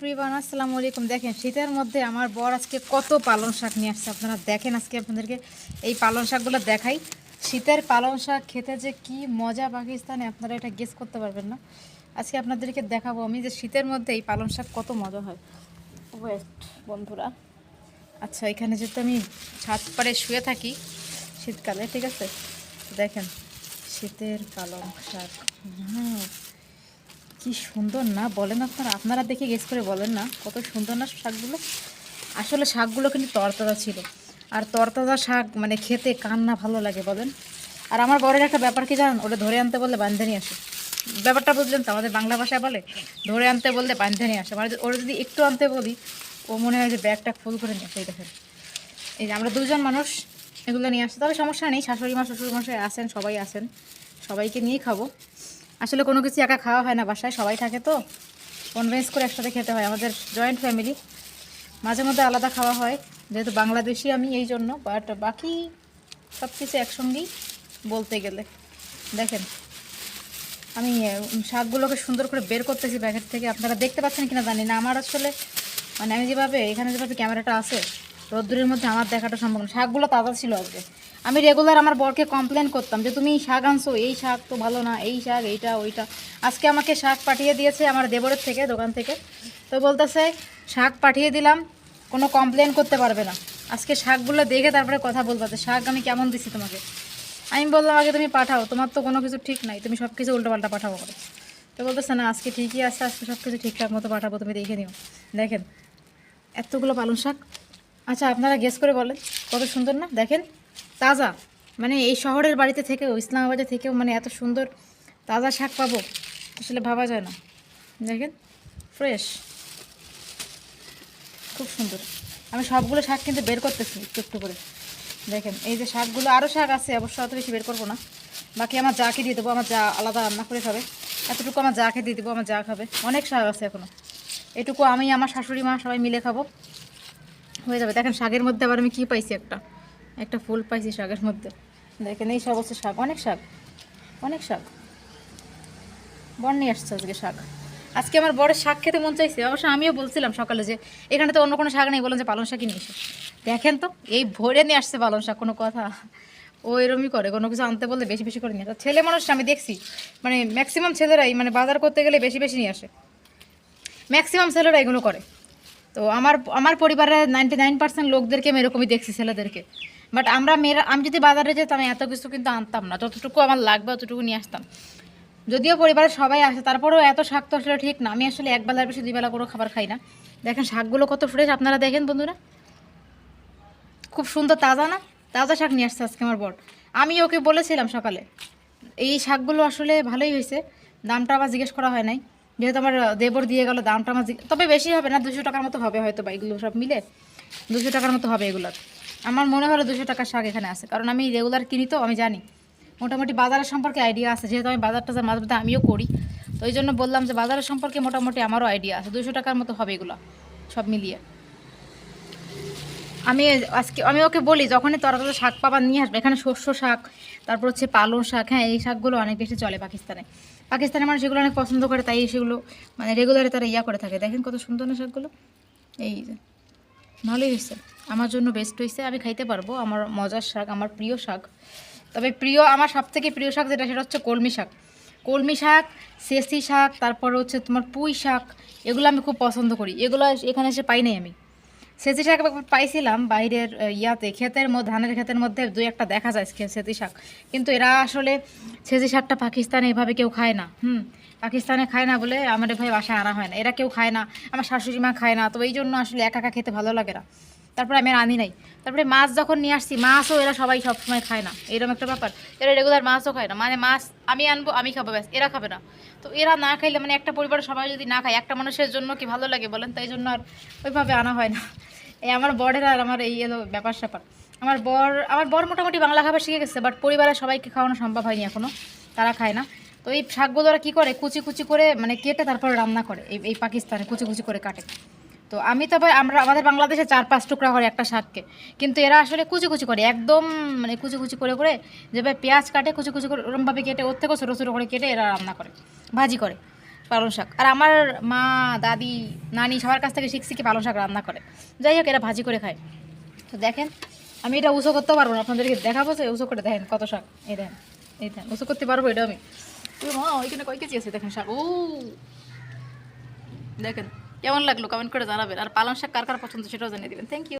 প্রিয়ান আসসালামু আলাইকুম। দেখেন, শীতের মধ্যে আমার বর আজকে কত পালং শাক নিয়ে আসছে। আপনারা দেখেন আজকে আপনাদেরকে এই পালং শাকগুলো দেখাই। শীতের পালং শাক খেতে যে কি মজা পাকিস্তানে, আপনারা এটা গেস করতে পারবেন না। আজকে আপনাদেরকে দেখাবো আমি যে শীতের মধ্যে এই পালং শাক কত মজা হয়। ওয়েট, বন্ধুরা। আচ্ছা এখানে যেহেতু আমি ছাদ পাড়ে শুয়ে থাকি শীতকালে, ঠিক আছে? দেখেন, শীতের পালং শাক। হুম। কি সুন্দর না? বলেন আপনারা আপনারা দেখে গেস করে বলেন না। কত সুন্দর না শাকগুলো? আসলে শাকগুলো কিন্তু তরতাজা ছিল। আর তরতাজা শাক মানে খেতে কার না ভালো লাগে, বলেন। আর আমার বরের একটা ব্যাপার কি জানেন? ওটা ধরে আনতে বললে বান্ধে নিয়ে আসে। ব্যাপারটা বুঝলেন তো? আমাদের বাংলা ভাষায় বলে, ধরে আনতে বললে বান্ধে নিয়ে আসে। মানে ওরা যদি একটু আনতে বলি, ও মনে হয় যে ব্যাগটা ফুল করে নিয়ে আসে, এই দেখেন। এই যে আমরা দুজন মানুষ, এগুলো নিয়ে আসছি তবে সমস্যা নেই, শাশুড়ি মা শ্বশুর মশাই আসেন সবাই আসেন সবাইকে নিয়েই খাব। আসলে কোনো কিছু একা খাওয়া হয় না বাসায়, সবাই থাকে তো। কনভেন্স করে একসাথে খেতে হয়, আমাদের জয়েন্ট ফ্যামিলি। মাঝে মধ্যে আলাদা খাওয়া হয়, যেহেতু বাংলাদেশি আমি এই জন্য, বাট বাকি সব কিছু একসঙ্গেই বলতে গেলে। দেখেন, আমি শাকগুলোকে সুন্দর করে বের করতেছি প্যাকেট থেকে। আপনারা দেখতে পাচ্ছেন কিনা জানি না। আমার আসলে মানে আমি যেভাবে, এখানে যেভাবে ক্যামেরাটা আছে, রোদ্দুরের মধ্যে আমার দেখাটা সম্ভব না। শাকগুলো তাজা ছিল আজকে। আমি রেগুলার আমার বরকে কমপ্লেন করতাম যে, তুমি শাক আনছো, এই শাক তো ভালো না, এই শাক, এইটা, ওইটা। আজকে আমাকে শাক পাঠিয়ে দিয়েছে আমার দেবরের থেকে, দোকান থেকে। তো বলতেছে, শাক পাঠিয়ে দিলাম, কোনো কমপ্লেন করতে পারবে না। আজকে শাকগুলো দেখে তারপরে কথা বলবা শাক আমি কেমন দিছি তোমাকে? আমি বললাম, আগে তুমি পাঠাও, তোমার তো কোনো কিছু ঠিক নাই, তুমি সব কিছু উল্টোপাল্টা পাঠাবো করে তো বলতেছে, না, আজকে ঠিকই আছে, আজকে সব কিছু ঠিকঠাক মতো পাঠাবো, তুমি দেখে নিও। দেখেন, এতগুলো পালং শাক। আচ্ছা আপনারা গেস করে বলেন, কত সুন্দর না? দেখেন। তাজা। মানে এই শহরের বাড়িতে থেকেও, ইসলামাবাদে থেকেও মানে এত সুন্দর তাজা শাক পাবো, আসলে ভাবা যায় না। দেখেন ফ্রেশ খুব সুন্দর। আমি সবগুলো শাক কিন্তু বের করতেছি একটু একটু করে। দেখেন, এই যে শাকগুলো আরও শাক আছে, অবশ্য অত বেশি বের করব না। বাকি আমার যাকে দিয়ে দেবো, আমার যা আলাদা রান্না করে খাবে, এতটুকু আমার যাকে দিয়ে দেবো, আমার যা খাবে। অনেক শাক আছে এখনও এটুকু আমি, আমার শাশুড়ি মা সবাই মিলে খাব। হয়ে যাবে। দেখেন, শাকের মধ্যে আবার আমি কী পাইছি একটা? একটা ফুল পাইছি শাকের মধ্যে। দেখেন, এই সব হচ্ছে শাক। অনেক শাক। অনেক শাক। বর নিয়ে আসছে আজকে শাক। আজকে আমার বড়ের শাক খেতে মন চাইছে। অবশ্য আমিও বলছিলাম সকালে যে, এখানে তো অন্য কোনো শাক নেই বললাম যে পালং শাকই নিয়ে দেখেন তো, এই ভোরে নিয়ে আসছে পালং শাক, কোনো কথা। ও এরমই করে, কোনো কিছু আনতে বললে বেশি বেশি করে নিয়ে আসে। ছেলে মানুষ, আমি দেখছি মানে ম্যাক্সিমাম ছেলেরাই মানে বাজার করতে গেলে বেশি বেশি নিয়ে আসে। ম্যাক্সিমাম ছেলেরা এগুলো করে। তো আমার আমার পরিবারের নাইনটি নাইন পার্সেন্ট লোকদেরকে আমি এরকমই দেখছি, ছেলেদেরকে। বাট আমরা মেয়েরা, আমি যদি বাজারে যেতাম এত কিছু কিন্তু আনতাম না। যতটুকু আমার লাগবে, অতটুকু নিয়ে আসতাম। যদিও পরিবারের সবাই আসে, তারপরেও এত শাক তো আসলে ঠিক না। আমি আসলে এক বেলার বেশি দুই বেলা কোনো খাবার খাই না। দেখেন, শাকগুলো কত ফ্রেশ আপনারা দেখেন বন্ধুরা। খুব সুন্দর, তাজা না? তাজা শাক নিয়ে আসছে আজকে আমার বর। আমি ওকে বলেছিলাম সকালে, এই শাকগুলো আসলে ভালোই হয়েছে। দামটা আবার জিজ্ঞেস করা হয় নাই। যেহেতু আমার দেবর দিয়ে গেল, দামটা আমার তবে বেশি হবে না, দুশো টাকার মতো হবে হয়তো বা, এগুলো সব মিলে। দুশো টাকার মতো হবে এগুলো আমার মনে হলো দুশো টাকার শাক এখানে আছে, কারণ আমি রেগুলার কিনি তো, আমি জানি। মোটামুটি বাজারের সম্পর্কে আইডিয়া আছে, যেহেতু আমি বাজার টাজার মাঝে মধ্যে আমিও করি। তো ওই জন্য বললাম যে, বাজারের সম্পর্কে মোটামুটি আমারও আইডিয়া আছে, দুশো টাকার মতো হবে এগুলো, সব মিলিয়ে। আমি আজকে, আমি ওকে বলি, যখনই তরা তরা শাক পাবা নিয়ে আসবে, এখানে শস্য শাক, তারপর হচ্ছে পালং শাক হ্যাঁ এই শাকগুলো অনেক বেশি চলে পাকিস্তানে। পাকিস্তানের মানুষ এগুলো অনেক পছন্দ করে, তাই সেগুলো মানে রেগুলারে তারা ইয়া করে থাকে। দেখেন কত সুন্দর না শাকগুলো? এই ভালোই হয়েছে। আমার জন্য বেস্ট হয়েছে, আমি খাইতে পারব। আমার মজার শাক, আমার প্রিয় শাক। তবে প্রিয়, আমার সব থেকে প্রিয় শাক যেটা, সেটা হচ্ছে কলমি শাক। কলমি শাক, সেসি শাক, তারপর হচ্ছে তোমার পুঁই শাক, এগুলো আমি খুব পছন্দ করি। এগুলো এখানে এসে পাই নাই আমি। সেচি শাক পাইছিলাম বাইরের ইয়াতে, ক্ষেতের মধ্যে, ধানের ক্ষেতের মধ্যে দুই একটা দেখা যায় সেচি শাক কিন্তু এরা আসলে সেজি শাকটা পাকিস্তানে এভাবে কেউ খায় না, হুম? পাকিস্তানে খায় না বলে আমাদের ভাই বাসায় আনা হয় না। এরা কেউ খায় না, আমার শাশুড়ি মা খায় না। তো এই জন্য আসলে একা একা খেতে ভালো লাগে না। তারপরে আমি আর আনি নাই। তারপরে মাছ যখন নিয়ে আসছি, মাছও এরা সবাই সবসময় খায় না। এরকম একটা ব্যাপার। এরা রেগুলার মাছও খায় না। মানে মাছ আমি আনব, আমি খাব ব্যাস, এরা খাবে না। তো এরা না খাইলে মানে একটা পরিবারের সবাই যদি না খায়, একটা মানুষের জন্য কি ভালো লাগে বলেন? তাই জন্য আর ওইভাবে আনা হয় না। এই আমার বরের আর আমার এই এলো ব্যাপার স্যাপার। আমার বর আমার বর মোটামুটি বাংলা খাবার শিখে গেছে বাট পরিবারের সবাইকে খাওয়ানো সম্ভব হয়নি এখনও তারা খায় না। তো এই শাকগুলো ওরা কী করে? কুচি কুচি করে মানে কেটে তারপর রান্না করে। এই এই পাকিস্তানে কুচি কুচি করে কাটে। তো আমি তবে আমরা, আমাদের বাংলাদেশে চার পাঁচ টুকরা করে একটা শাককে। কিন্তু এরা আসলে কুচি কুচি করে, একদম মানে কুচি কুচি করে করে যেভাবে পেঁয়াজ কাটে কুচি কুচি করে ওরমভাবে কেটে, ওর থেকেও ছোটো ছোটো করে কেটে এরা রান্না করে, ভাজি করে পালং শাক। আর আমার মা, দাদি, নানি সবার কাছ থেকে শিখছি কি পালং শাক রান্না করে। যাই হোক, এরা ভাজি করে খায়। তো দেখেন, আমি এটা উঁচু করতেও পারব না, আপনাদেরকে দেখাবো সে উঁচু করে দেখেন কত শাক। এই দেখেন এই দেখেন, উঁচু করতে পারব এটা আমি। ওইখানে কয় কেজি আছে? দেখেন শাক, ও। দেখেন কেমন লাগল? কমেন্ট করে জানাবেন। আর পালং শাক কার কার পছন্দ সেটাও জানিয়ে দেবেন। Thank you